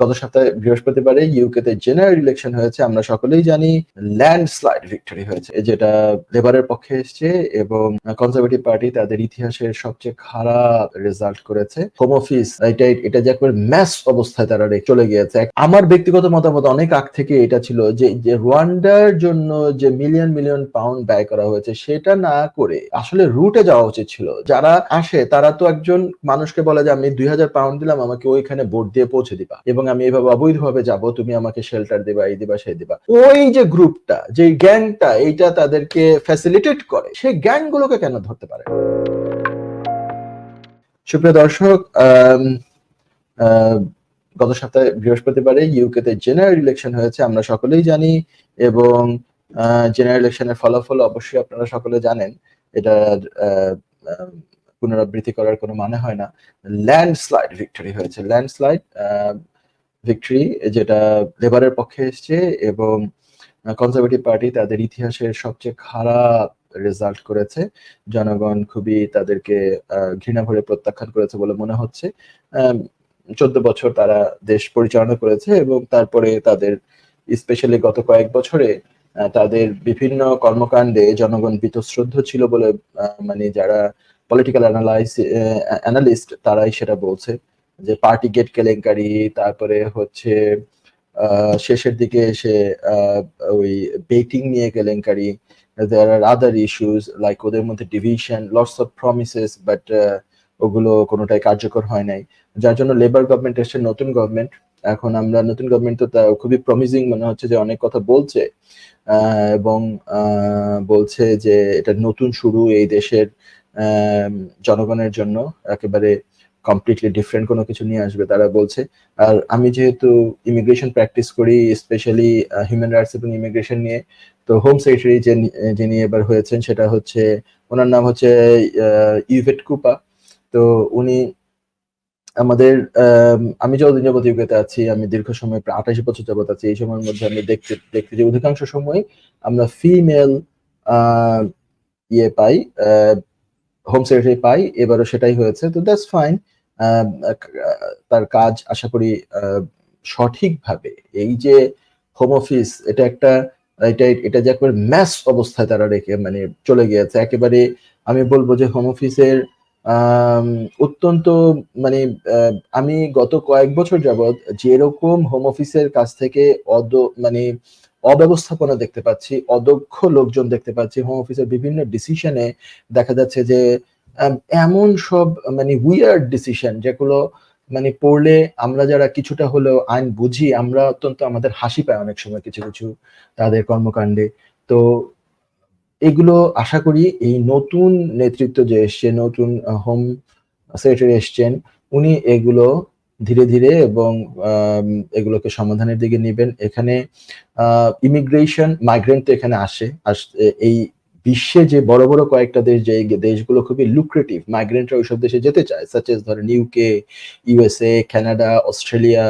গত সপ্তাহে বৃহস্পতিবারে ইউকেতে জেনারেল ইলেকশন হয়েছে, আমরা সকলেই জানি ল্যান্ডস্লাইড ভিক্টরি হয়েছে যেটা লেবারের পক্ষে এসছে এবং কনজারভেটিভ পার্টি তাদের ইতিহাসের সবচেয়ে খারাপ রেজাল্ট করেছে। হোম অফিস এটা এটা যে একবার ম্যাস অবস্থায় তারা চলে গিয়েছে। আমার ব্যক্তিগত মতামত অনেক আগ থেকে এটা ছিল যে যে রোয়ান্ডার জন্য যে মিলিয়ন মিলিয়ন পাউন্ড ব্যয় করা হয়েছে, সেটা না করে আসলে রুটে যাওয়া উচিত ছিল। যারা আসে, তারা তো একজন মানুষকে বলে যে, আমি দুই হাজার পাউন্ড দিলাম, আমাকে ওইখানে ভোট দিয়ে পৌঁছে দিবা। এবং আমি এইভাবে অবৈধভাবে যাব, তুমি আমাকে শেল্টার দিবা, এই দিবা, সেই দিবা। ওই যে গ্রুপটা যে গ্যাংটা, এইটা তাদেরকে ফ্যাসিলিটেট করে, সেই গ্যাং গুলোকে কেন ধরতে পারে? সুপ্রিয় দর্শক গত সপ্তাহে বৃহস্পতিবারে ইউকেতে জেনারেল ইলেকশন হয়েছে, আমরা সকলেই জানি, এবং জেনারেল ইলেকশনের ফলাফল অবশ্যই আপনারা সকলে জানেন। এটা পুনরাবৃত্তি করার কোনো মানে হয় না। ল্যান্ডস্লাইড ভিক্টরি হয়েছে ল্যান্ডস্লাইড ভিক্টরি যেটা লেবারের পক্ষে এসছে এবং কনজারভেটিভ পার্টি তাদের ইতিহাসের সবচেয়ে খারাপ রেজাল্ট করেছে। জনগণ খুবই তাদেরকে ঘৃণা ভরে প্রত্যাখ্যান করেছে বলে মনে হচ্ছে। চোদ্দ বছর তারা দেশ পরিচালনা করেছে এবং তারপরে তাদের স্পেশালি গত কয়েক বছরে তাদের বিভিন্ন কর্মকাণ্ডে জনগণ বীতশ্রদ্ধ ছিল বলে মানে যারা পলিটিক্যাল অ্যানালাইস অ্যানালিস্ট তারাই সেটা বলছে। যে পার্টি গেট কেলেঙ্কারি, তারপরে হচ্ছে শেষের দিকে এসে ওই বেটিং নিয়ে কেলেঙ্কারি। দেয়ার আর আদার ইস্যুস লাইক ওদের মধ্যে division lots of promises but ওগুলো কোনোটাই কার্যকর হয় নাই। যার জন্য লেবার গভর্নমেন্ট এসছে, নতুন গভর্নমেন্ট এখন আমরা নতুন গভর্নমেন্ট তো খুবই প্রমিজিং মনে হচ্ছে যে অনেক কথা বলছে। এবং বলছে যে এটা নতুন শুরু এই দেশের জনগণের জন্য। একেবারে কমপ্লিটলি ডিফারেন্ট কোনো কিছু নিয়ে আসবে তারা বলছে। আর আমি যেহেতু ইমিগ্রেশন প্র্যাকটিস করি স্পেশালি হিউম্যান রাইটস এবং ইমিগ্রেশন নিয়ে তো হোম সেক্রেটারি যে যিনি এবার হয়েছেন সেটা হচ্ছে ওনার নাম হচ্ছে ইভেট কুপা তো উনি আমাদের আম, আমি যতদিন যাবত ইউকেতে আছি আমি দীর্ঘ সময় প্রায় আঠাশ বছর যাবত আছি এই সময়ের মধ্যে আমি দেখতে দেখতে যে অধিকাংশ সময় আমরা ফিমেল ইয়ে পাই হোম সেক্রেটারি পাই এবারও সেটাই হয়েছে তো দ্যাটস ফাইন তার কাজ আশা করি সঠিকভাবে। এই যে হোম অফিস এটা একটা, এটা এটা যে একবার ম্যাস অবস্থায় তারা রেখে মানে চলে গিয়েছে, একেবারে আমি বলব যে হোম অফিসের অত্যন্ত মানে আমি গত কয়েক বছর যাবৎ যেরকম হোম অফিসের কাছ থেকে অদ মানে অব্যবস্থাপনা দেখতে পাচ্ছি, অদক্ষ লোকজন দেখতে পাচ্ছি হোম অফিসের বিভিন্ন ডিসিশনে দেখা যাচ্ছে যে এমন সব মানে উইয়ার্ড ডিসিশন যেগুলো মানে পড়লে আমরা যারা কিছুটা হলেও আইন বুঝি, আমরা অত্যন্ত আমাদের হাসি পায় অনেক সময় কিছু কিছু তাদের কর্মকাণ্ডে। তো এগুলো আশা করি এই নতুন নেতৃত্ব যে এসছে নতুন হোম সেক্রেটারি এসছেন, উনি এগুলো ধীরে ধীরে এবং এগুলোকে সমাধানের দিকে নেবেন। এখানে ইমিগ্রেশন মাইগ্রেন্ট তো এখানে আসে, এই বিশ্বে যে বড় বড় কয়েকটা দেশ, যে দেশগুলো খুবই লুক্রেটিভ মাইগ্রেন্টরা ওইসব দেশে যেতে চায় সাচ এস ধরেন ইউকে ইউএসএ কানাডা অস্ট্রেলিয়া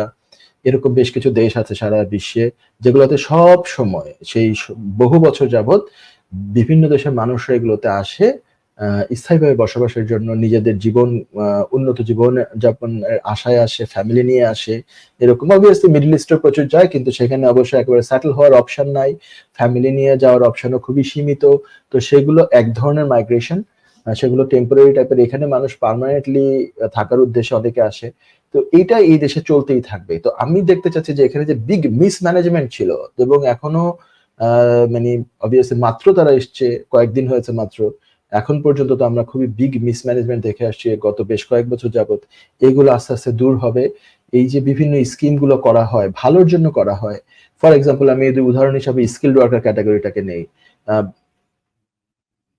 এরকম বেশ কিছু দেশ আছে সারা বিশ্বে, যেগুলোতে সব সময় সেই বহু বছর যাবত বিভিন্ন দেশের মানুষরা এগুলোতে আসে স্থায়ীভাবে বসবাসের জন্য নিজেদের জীবন উন্নত জীবন যাপনের আশায় আসে ফ্যামিলি নিয়ে আসে, এরকম অবভিয়াসলি মিডল ইস্টে প্রচুর যায়, কিন্তু সেখানে অবশ্যই একেবারে সেটেল হওয়ার অপশন নাই ফ্যামিলি নিয়ে যাওয়ার অপশনও খুবই সীমিত, তো সেগুলো এক ধরনের মাইগ্রেশন সেগুলো টেম্পোরারি টাইপের এখানে মানুষ পার্মানেন্টলি থাকার উদ্দেশ্যে অনেকে আসে, তো এইটা এই দেশে চলতেই থাকবে, তো আমি দেখতে চাচ্ছি যে এখানে যে বিগ মিসম্যানেজমেন্ট ছিল, এবং এখনও মানে অবভিয়াসলি মাত্র তারা এসছে, কয়েকদিন হয়েছে মাত্র এখন পর্যন্ত তো আমরা খুবই বিগ মিসম্যানেজমেন্ট দেখে আসছি, গত বেশ কয়েক বছর যাবত এগুলো আস্তে আস্তে দূর হবে। এই যে বিভিন্ন স্কিমগুলো করা হয়, ভালোর জন্য করা হয়। ফর এক্সাম্পল আমি যদি উদাহরণ হিসাবে স্কিল্ড ওয়ার্কার ক্যাটাগরিটাকে নেই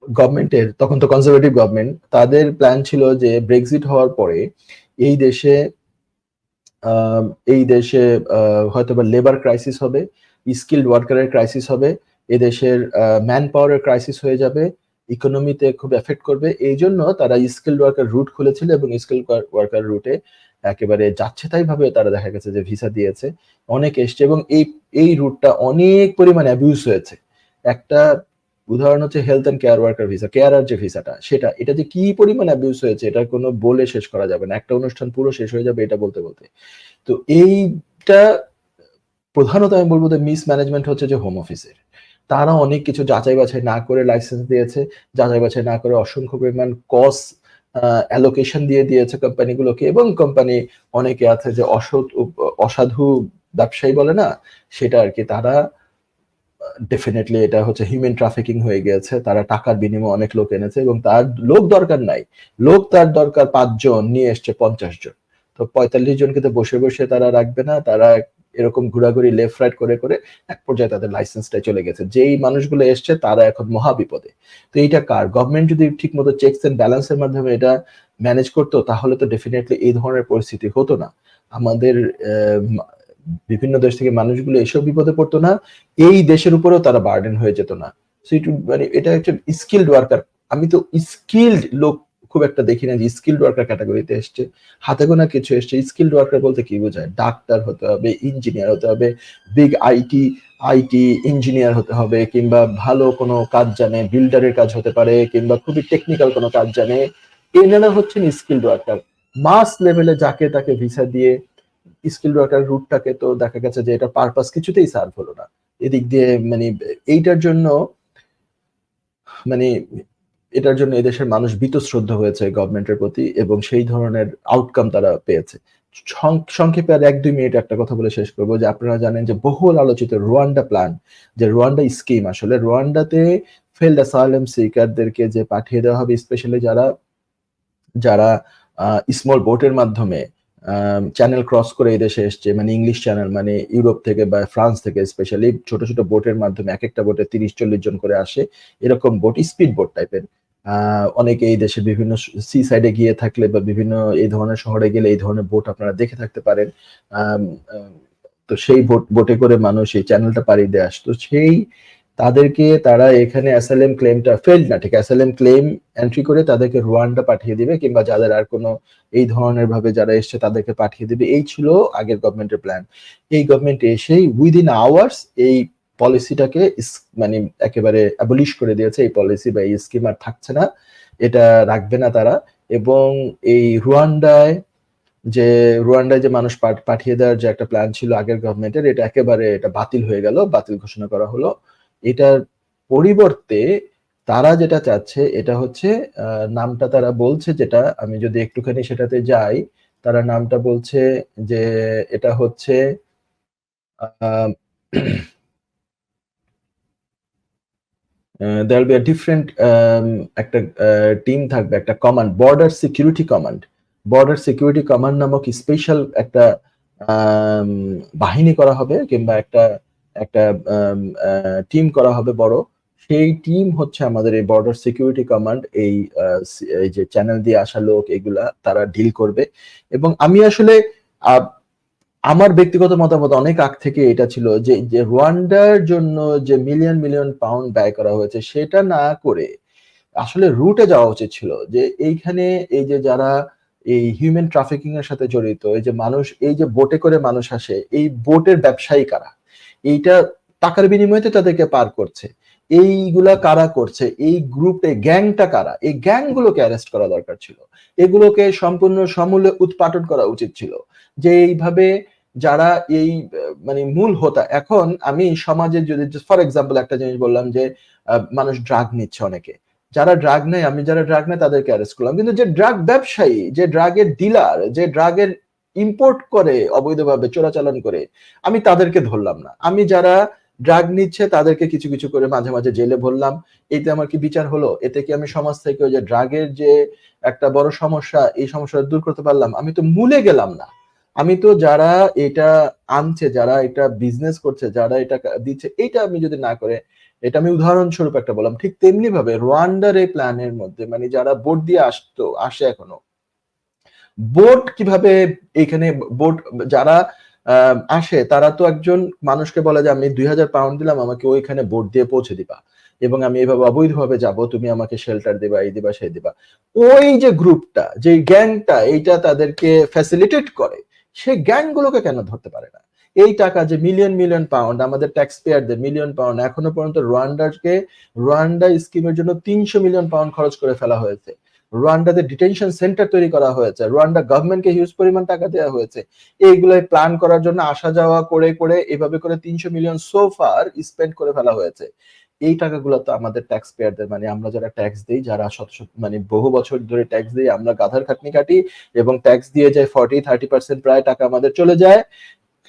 গভর্নমেন্টের তখন তো কনজারভেটিভ গভর্নমেন্ট তাদের প্ল্যান ছিল যে ব্রেক্সিট হওয়ার পরে এই দেশে এই দেশে হয়তো বা লেবার ক্রাইসিস হবে স্কিল্ড ওয়ার্কারের ক্রাইসিস হবে এদেশের ম্যান পাওয়ারের ক্রাইসিস হয়ে যাবে ইকোনমিতে খুব এফেক্ট করবে। এই জন্য তারা স্কিল্ড ওয়ার্কার রুট খুলেছিল এবং স্কিল ওয়ার্কার রুটে একেবারে যাচ্ছে তাই ভাবে তারা দেখা গেছে যে ভিসা দিয়েছে। অনেক এসছে এবং এই এই রুটটা অনেক পরিমাণে অ্যাবিউজ হয়েছে। একটা উদাহরণ হচ্ছে health and care worker visa carer যে ভিসাটা সেটা, এটা যে কি পরিমাণ অ্যাবিউজ হয়েছে এটা কোনো বলে শেষ করা যাবে না। একটা অনুষ্ঠান পুরো শেষ হয়ে যাবে এটা বলতে বলতে। তো এইটা প্রধানত আমি বলব যে মিস ম্যানেজমেন্ট হচ্ছে যে হোম অফিসের তারা অনেক কিছু যাচাই বাছাই না করে লাইসেন্স দিয়েছে, যাচাই বাছাই না করে অসংখ্য পরিমাণ কস অ্যালোকেশন দিয়ে দিয়েছে কোম্পানিগুলোকে এবং কোম্পানি অনেকে আছে যে অসৎ, অসাধু ব্যবসায়ী বলে না, সেটা আর কি তারা ডেফিনেটলি এটা হচ্ছে হিউম্যান ট্রাফিকিং হয়ে গিয়েছে তারা টাকার বিনিময়ে অনেক লোক এনেছে এবং তার লোক দরকার নাই, লোক তার দরকার পাঁচজন, নিয়ে এসছে পঞ্চাশ জন। তো পঁয়তাল্লিশ জনকে তো বসে বসে তারা রাখবে না, তারা এরকম ঘোরাঘুরি লেফট রাইট করে করে এক পর্যায়ে তাদের লাইসেন্সটাই চলে গেছে। যেই মানুষগুলো এসছে তারা এখন মহা বিপদে তো এইটা কার? গভর্নমেন্ট যদি ঠিক মতো চেকস এন্ড ব্যালেন্সের মাধ্যমে এটা ম্যানেজ করতো, তাহলে তো ডেফিনেটলি এই ধরনের পরিস্থিতি হতো না। আমাদের বিভিন্ন দেশ থেকে মানুষগুলো এসব বিপদে পড়তো না, এই দেশের উপরেও তারা বার্ডেন হয়ে যেত না। মানে এটা একটা স্কিল্ড ওয়ার্কার আমি তো স্কিল্ড লোক খুব একটা দেখি না যে স্কিল্ড ওয়ার্কার ক্যাটাগরিতে এসছে। হাতে গোনা কিছু এসছে। স্কিল্ড ওয়ার্কার বলতে কি বোঝায়? ডাক্তার হতে হবে ইঞ্জিনিয়ার হতে হবে বিগ আইটি আইটি ইঞ্জিনিয়ার হতে হবে, কিংবা ভালো কোনো কাজ জানে বিল্ডারের কাজ হতে পারে, কিংবা খুবই টেকনিক্যাল কোনো কাজ জানে। এনারা হচ্ছেন স্কিল্ড ওয়ার্কার মাস লেভেলে যাকে তাকে ভিসা দিয়ে স্কিল ওয়ার্কার রুটটাকে তো দেখা গেছে যে এটা পারপাস কিছুতেই সার্ভ হলো না। এদিক দিয়ে মানে এইটার জন্য মানে এটার জন্য এদেশের মানুষ বীতশ্রদ্ধ হয়েছে গভর্নমেন্টের প্রতি এবং সেই ধরনের আউটকাম তারা পেয়েছে। সংক্ষেপে আর এক দুই মিনিট একটা কথা বলে শেষ করব যে আপনারা জানেন যে বহুল আলোচিত রোয়ান্ডা প্ল্যান যে রোয়ান্ডা স্কিম আসলে রোয়ান্ডাতে ফেল্ড অ্যাসাইলাম সিকারদেরকে যে পাঠিয়ে দেওয়া হবে স্পেশালি যারা যারা স্মল বোটের মাধ্যমে চ্যানেল ক্রস করে এই দেশে এসছে মানে ইংলিশ চ্যানেল মানে ইউরোপ থেকে বা ফ্রান্স থেকে স্পেশালি ছোট ছোট বোটের মাধ্যমে এক একটা বোটে তিরিশ, চল্লিশ জন করে আসে, এরকম বোট স্পিড বোট টাইপের অনেকে এই দেশে বিভিন্ন সি সাইডে গিয়ে থাকলে বা বিভিন্ন এই ধরনের শহরে গেলে এই ধরনের বোট আপনারা দেখে থাকতে পারেন। তো সেই বোট বোটে করে মানুষ এই চ্যানেলটা পাড়ি দিয়ে আসতো। সেই তাদেরকে তারা এখানে অ্যাসাইলেম ক্লেমটা ফেল না, ঠিক? অ্যাসাইলেম ক্লেম এন্ট্রি করে তাদেরকে রুয়ান্ডা পাঠিয়ে দিবে কিংবা যাদের আর কোনো এই ধরনের ভাবে যারা এসছে তাদেরকে পাঠিয়ে দিবে। এই ছিল আগের গভর্নমেন্টের প্ল্যান এই গভর্নমেন্ট এসেই উইদিন আওয়ার্স এই পলিসিটাকে মানে একেবারে অ্যাবলিশ করে দিয়েছে। এই পলিসি বা এই স্কিম আর থাকছে না, এটা রাখবে না তারা। এবং এই রুয়ান্ডায় যে রুয়ান্ডায় যে মানুষ পাঠিয়ে দেওয়ার যে একটা প্ল্যান ছিল আগের গভর্নমেন্টের এটা একেবারে এটা বাতিল হয়ে গেল, বাতিল ঘোষণা করা হলো। এটার পরিবর্তে তারা যেটা চাচ্ছে, এটা হচ্ছে নামটা তারা বলছে যেটা, আমি যদি একটুখানি সেটাতে যাই, তারা নামটা বলছে যে এটা হচ্ছে দেয়ার বি ডিফারেন্ট একটা টিম থাকবে, একটা command border security command border security command নামক স্পেশাল একটা বাহিনী করা হবে, কিংবা একটা একটা টিম করা হবে বড়। সেই টিম হচ্ছে আমাদের এই বর্ডার সিকিউরিটি কমান্ড এই যে চ্যানেল দিয়ে আসা লোক, এগুলা তারা ডিল করবে। এবং আমি আসলে আমার ব্যক্তিগত মতামত অনেক আগ থেকে এটা ছিল যে যে রোয়ান্ডার জন্য যে মিলিয়ন মিলিয়ন পাউন্ড ব্যয় করা হয়েছে, সেটা না করে আসলে রুটে যাওয়া উচিত ছিল। যে এইখানে এই যে যারা এই হিউম্যান ট্রাফিকিং এর সাথে জড়িত, এই যে মানুষ, এই যে বোটে করে মানুষ আসে, এই বোটের ব্যবসায়ী কারা? এইটা টাকার বিনিময়ে তাদেরকে পার করছে। এইগুলা কারা করছে? এই গ্রুপে গ্যাংটা কারা? এই গ্যাংগুলোকে অ্যারেস্ট করা দরকার ছিল। এগুলোকে সম্পূর্ণ সমূলে উৎপাটন করা উচিত ছিল। যে এইভাবে যারা এই মানে মূল হোতা, এখন আমি সমাজে যদি ফর এক্সাম্পল একটা জিনিস বললাম যে মানুষ ড্রাগ নিচ্ছে অনেকে। যারা ড্রাগ নেয়, আমি যারা ড্রাগ নেয়, তাদেরকে অ্যারেস্ট করলাম। কিন্তু যে ড্রাগ ব্যবসায়ী, যে ড্রাগের ডিলার যে ড্রাগের ইম্পোর্ট করে, অবৈধভাবে চোরাচালান করে, আমি তাদেরকে ধরলাম না। আমি যারা ড্রাগ নিচ্ছে তাদেরকে কিছু কিছু করে মাঝে মাঝে জেলে ভরলাম। এতে আমার কি বিচার হলো? এতে কি আমি সমাজ থেকে ওই যে ড্রাগের যে একটা বড় সমস্যা, এই সমস্যাটা দূর করতে পারলাম? আমি তো মূলে গেলাম না। আমি তো যারা এটা আনছে, যারা এটা বিজনেস করছে, যারা এটা দিচ্ছে এটা আমি যদি না করে, এটা আমি উদাহরণস্বরূপ একটা বললাম। ঠিক তেমনি ভাবে রোয়ান্ডার এই প্ল্যানের মধ্যে মানে যারা বোর্ড দিয়ে আসতো, আসে এখনও বোট কীভাবে এখানে বোট যারা আসে, তারা তো একজন মানুষকে বলে যে, আমি দুই হাজার পাউন্ড দিলাম, আমাকে ওইখানে বোট দিয়ে পৌঁছে দিবা এবং আমি এভাবে অবৈধভাবে যাব, তুমি আমাকে শেল্টার দিবা, এই দিবা, সেই দিবা। ওই যে গ্রুপটা, যে গ্যাংটা, এইটা তাদেরকে ফ্যাসিলিটেট করে। সেই গ্যাংগুলোকে কেন ধরতে পারে না? এই টাকা যে মিলিয়ন মিলিয়ন পাউন্ড আমাদের ট্যাক্স পেয়ারদের মিলিয়ন পাউন্ড এখনও পর্যন্ত রোয়ান্ডারকে রোয়ান্ডা স্কিমের জন্য তিনশো মিলিয়ন পাউন্ড খরচ করে ফেলা হয়েছে। রুয়ান্ডাতে ডিটেনশন সেন্টার তৈরি করা হয়েছে। রুয়ান্ডা গভর্নমেন্টকে হিউজ পরিমাণ টাকা দেওয়া হয়েছে। এইগুলোই প্ল্যান করার জন্য আসা যাওয়া করে করে, এভাবে করে তিনশো মিলিয়ন সোফার স্পেন্ড করে ফেলা হয়েছে। এই টাকাগুলো তো আমাদের ট্যাক্স পেয়ারদের মানে আমরা যারা ট্যাক্স দিই, যারা শত মানে বহু বছর ধরে ট্যাক্স দিই, আমরা গাধার খাটনি কাটি এবং ট্যাক্স দিয়ে যায় ফর্টি থার্টি পার্সেন্ট প্রায় টাকা আমাদের চলে যায়,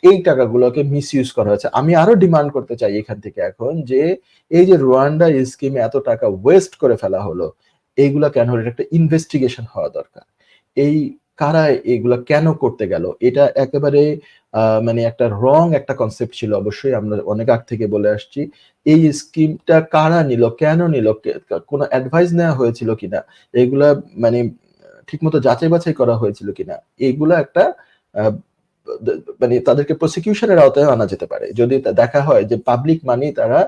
এই টাকাগুলোকে মিস ইউজ করা হয়েছে। আমি আরও ডিমান্ড করতে চাই এখান থেকে এখন যে, এই যে রুয়ান্ডা স্কিমে এত টাকা ওয়েস্ট করে ফেলা হলো এইগুলা কেন? হলো এটা একটা ইনভেস্টিগেশন হওয়া দরকার। এই কারা এগুলা কেন করতে গেল? এটা একেবারে মানে একটা রং একটা কনসেপ্ট ছিল অবশ্যই। আমরা অনেক আগ থেকে বলে আসছি। এই স্কিমটা কারা নিল? কেন নিল? কোনো অ্যাডভাইস নেওয়া হয়েছিল কিনা? এগুলা মানে ঠিকমতো যাচাই বাছাই করা হয়েছিল কিনা? এগুলা একটা মানে তাদেরকে প্রসিকিউশনের আওতায় আনা যেতে পারে। যদি দেখা হয় যে পাবলিক মানি তারা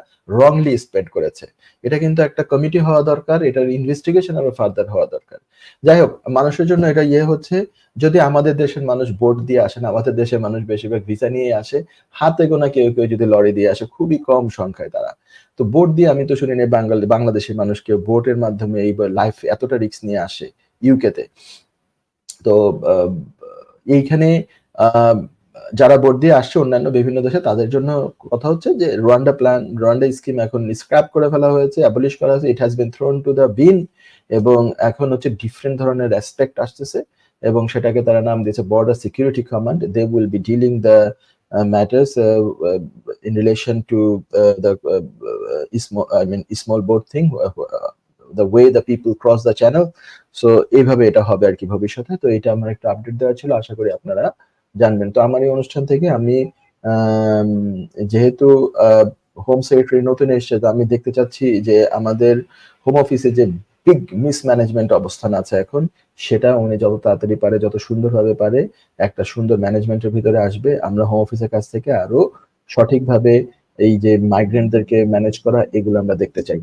রংলি স্পেন্ড করেছে, এটা কিন্তু একটা কমিটি হওয়া দরকার, এটার ইনভেস্টিগেশন আরও ফার্দার হওয়া দরকার। যাই হোক, মানুষের জন্য এটা ইয়ে হচ্ছে, যদি আমাদের দেশের মানুষ ভোট দিয়ে আসেন আমাদের দেশের মানুষ বেশিরভাগ ভিসা নিয়ে আসে, হাতে গোনা কেউ কেউ যদি লড়ে দিয়ে আসে, খুবই কম সংখ্যায় তারা। তো ভোট দিয়ে আমি তো শুনি বাঙালি বাংলাদেশের মানুষকে ভোটের মাধ্যমে এই লাইফ এতটা রিস্ক নিয়ে আসে ইউকেতে তো। এইখানে যারা ভোট দিয়ে আসছে অন্যান্য বিভিন্ন দেশে তাদের জন্য কথা হচ্ছে যে রোয়ান্ডা প্ল্যান রোয়ান্ডা স্কিম এখন স্ক্র্যাপ করে ফেলা হয়েছে অ্যাবলিশ করা হয়েছে it has been thrown to the bin এবং এখন হচ্ছে ডিফারেন্ট ধরনের রেসপেক্ট আসতেছে এবং সেটাকে তারা নাম দিয়েছে border security command they will be dealing the matters in relation to the I mean small uh, thing the way mean, people cross the channel. So এইভাবে এটা হবে আর কি ভবিষ্যতে। তো এটা আমার একটা আপডেট দেওয়া ছিল। আশা করি আপনারা জানবেন। তো আমার এই অনুষ্ঠান থেকে আমি যেহেতু হোম সেক্রেটারি নতুন এসছে, তো আমি দেখতে চাচ্ছি যে আমাদের হোম অফিসে যে বিগ মিসম্যানেজমেন্ট অবস্থান আছে এখন, সেটা উনি যত তাড়াতাড়ি পারে, যত সুন্দরভাবে পারে, একটা সুন্দর ম্যানেজমেন্টের ভিতরে আসবে। আমরা হোম অফিসের কাছ থেকে আরও সঠিকভাবে এই যে মাইগ্রেন্টদেরকে ম্যানেজ করা, এগুলো আমরা দেখতে চাই।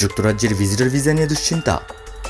যুক্তরাজ্যের ভিজিটর ভিসা নিয়ে দুশ্চিন্তা?